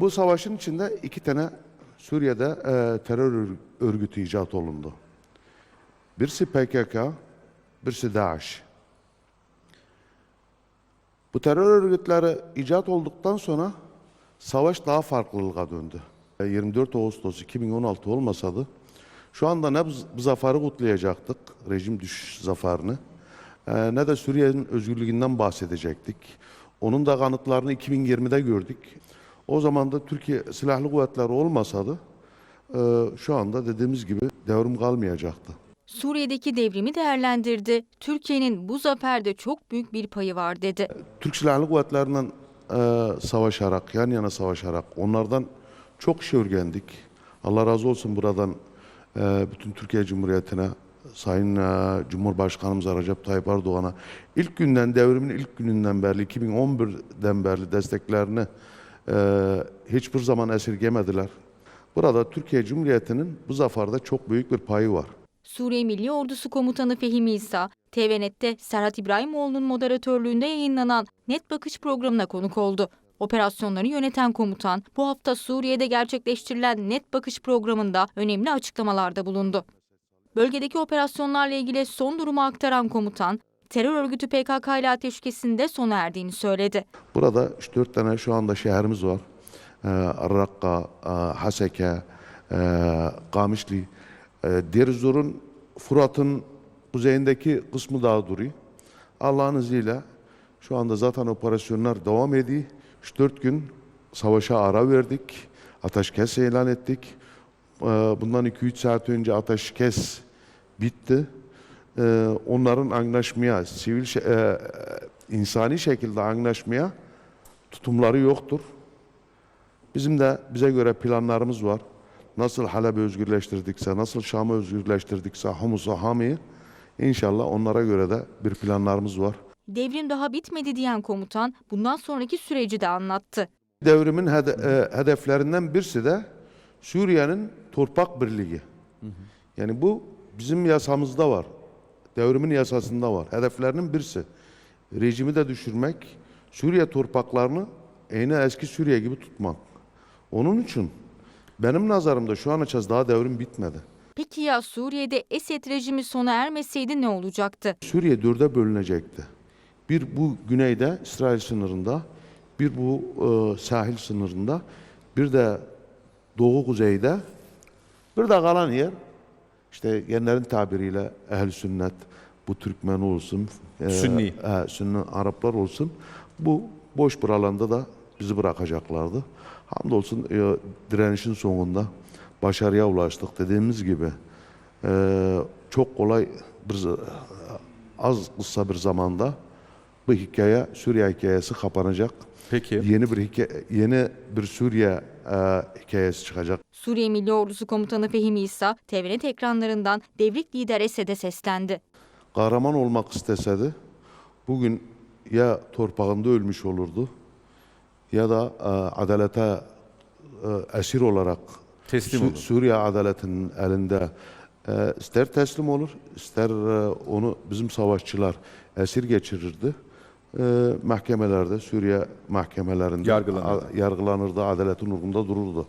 Bu savaşın içinde iki tane Suriye'de e, terör ör- örgütü icat olundu. Birisi PKK, birisi DAEŞ. Bu terör örgütleri icat olduktan sonra savaş daha farklılığa döndü. E, 24 Ağustos 2016 olmasaydı şu anda ne bu bu zaferi kutlayacaktık, rejim düşüş zaferini, e, ne de Suriye'nin özgürlüğünden bahsedecektik. Onun da kanıtlarını 2020'de gördük. O zaman da Türkiye Silahlı Kuvvetleri olmasaydı e, şu anda dediğimiz gibi devrim kalmayacaktı. Suriye'deki devrimi değerlendirdi. Türkiye'nin bu zaferde çok büyük bir payı var dedi. Türk Silahlı Kuvvetleri'nden e, savaşarak, yan yana savaşarak onlardan çok şey öğrendik. Allah razı olsun buradan e, bütün Türkiye Cumhuriyeti'ne, Sayın e, Cumhurbaşkanımız Recep Tayyip Erdoğan'a ilk günden, devrimin ilk gününden beri, 2011'den beri desteklerini hiçbir zaman esirgemediler. Burada Türkiye Cumhuriyeti'nin bu zaferde çok büyük bir payı var. Suriye Milli Ordusu Komutanı Fehimi İsa, TVNet'te Serhat İbrahimoğlu'nun moderatörlüğünde yayınlanan Net Bakış programına konuk oldu. Operasyonları yöneten komutan bu hafta Suriye'de gerçekleştirilen Net Bakış programında önemli açıklamalarda bulundu. Bölgedeki operasyonlarla ilgili son durumu aktaran komutan, terör örgütü PKK ile ateşkesinde sona erdiğini söyledi. Burada 3-4 tane şu anda şehrimiz var. Ee, Rakka, e, Haseke, e, Kamışli. E, Fırat'ın kuzeyindeki kısmı daha duruyor. Allah'ın izniyle şu anda zaten operasyonlar devam ediyor. 3-4 gün savaşa ara verdik. Ateşkes ilan ettik. Ee, Bundan 2-3 saat önce ateşkes bitti. Ee, Onların anlaşmaya, sivil, şe- e, insani şekilde anlaşmaya tutumları yoktur. Bizim de bize göre planlarımız var. Nasıl Halep'i özgürleştirdikse, nasıl Şam'ı özgürleştirdikse, Humus'u, Hami'yi inşallah onlara göre de bir planlarımız var. Devrim daha bitmedi diyen komutan bundan sonraki süreci de anlattı. Devrimin hede- e, hedeflerinden birisi de Suriye'nin torpak birliği. Yani bu bizim yasamızda var. Devrimin yasasında var. Hedeflerinin birisi. Rejimi de düşürmek, Suriye torpaklarını aynı eski Suriye gibi tutmak. Onun için benim nazarımda şu an açacağız daha devrim bitmedi. Peki ya Suriye'de Esed rejimi sona ermeseydi ne olacaktı? Suriye dörde bölünecekti. Bir bu güneyde İsrail sınırında, bir bu e, sahil sınırında, bir de doğu kuzeyde, bir de kalan yer işte genlerin tabiriyle ehl sünnet, bu Türkmen olsun, e, Sünni. e, Sünni Araplar olsun. Bu boş bir alanda da bizi bırakacaklardı. Hamdolsun e, direnişin sonunda başarıya ulaştık dediğimiz gibi. e, çok kolay bir az kısa bir zamanda bu hikaye Suriye hikayesi kapanacak. Peki. Yeni bir hikaye, yeni bir Suriye e, hikayesi çıkacak. Suriye Milli Ordusu Komutanı Fehimi İsa, TVNet ekranlarından devrik lider Esed'e seslendi. Kahraman olmak isteseydi bugün ya torpağında ölmüş olurdu ya da e, adalete e, esir olarak Teslim Su- olur. Suriye adaletinin elinde e, ister teslim olur ister e, onu bizim savaşçılar esir geçirirdi. E, mahkemelerde Suriye mahkemelerinde Yargılanırdı. a- yargılanırdı, adaletin hukukunda dururdu.